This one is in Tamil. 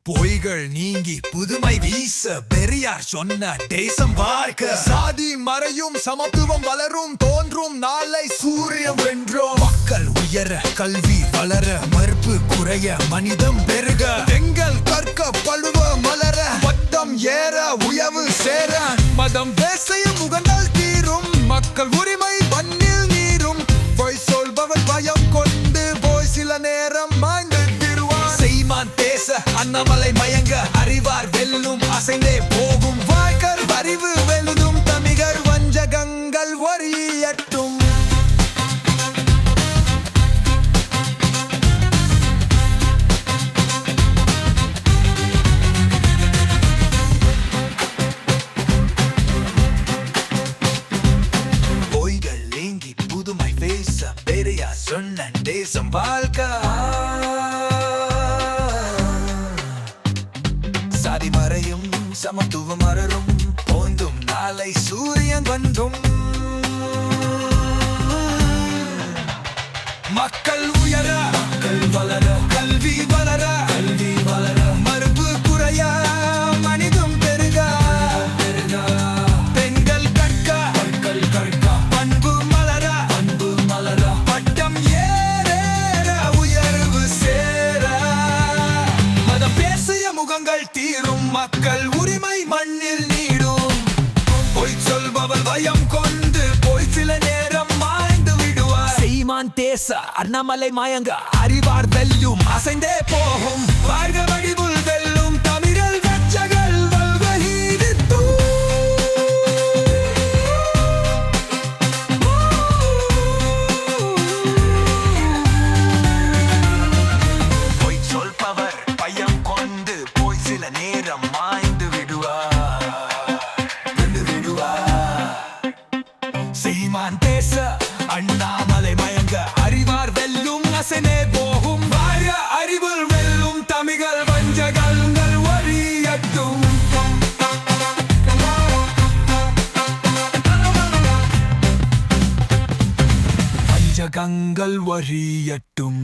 பொய்கள் நீங்கி புதுமை வீச பெரியார் சொன்ன தேசம் பார்க்க சாதி மறையும் சமத்துவம் வளரும் தோன்றும் நாளை சூரியன் வென்றோம். மக்கள் உயர கல்வி வளர மறுப்பு குறைய மனிதம் பெருக. எங்கள் கற்க பழுவ மலர பட்டம் ஏற உயவு சேர மதம் பேசையும் உகந்த அண்ணாமலை அறிவார் வெல்லும் அசைந்தே போகும். வாய்க்கர் அறிவு வெல்லும் தமிழர் வஞ்சகங்கள் ஒரியட்டும். பொய்கள் நீங்கி புதுமை பேச பெரியா சொன்ன தேசம் வாழ்க்கை. சாதி மறையும் சமத்துவம் மறரும் போந்தும் நாளை சூரியன் வந்தும். மக்கள் உரிமை மண்ணில் நீடும். பொய் சொல்பவர் பயம் கொண்டு போய் சில நேரம் மாய்ந்து விடுவார். செய்மான் தேச அண்ணாமலை மயங்க அறிவார் வெல்லும் அசைந்தே போகும். வாழ்க வெல்லும் அசனே போகும் வாய அறிவில் வெல்லும் தமிழர் வஞ்சகங்கள் வரியட்டும் வஞ்சகங்கள் வரியட்டும்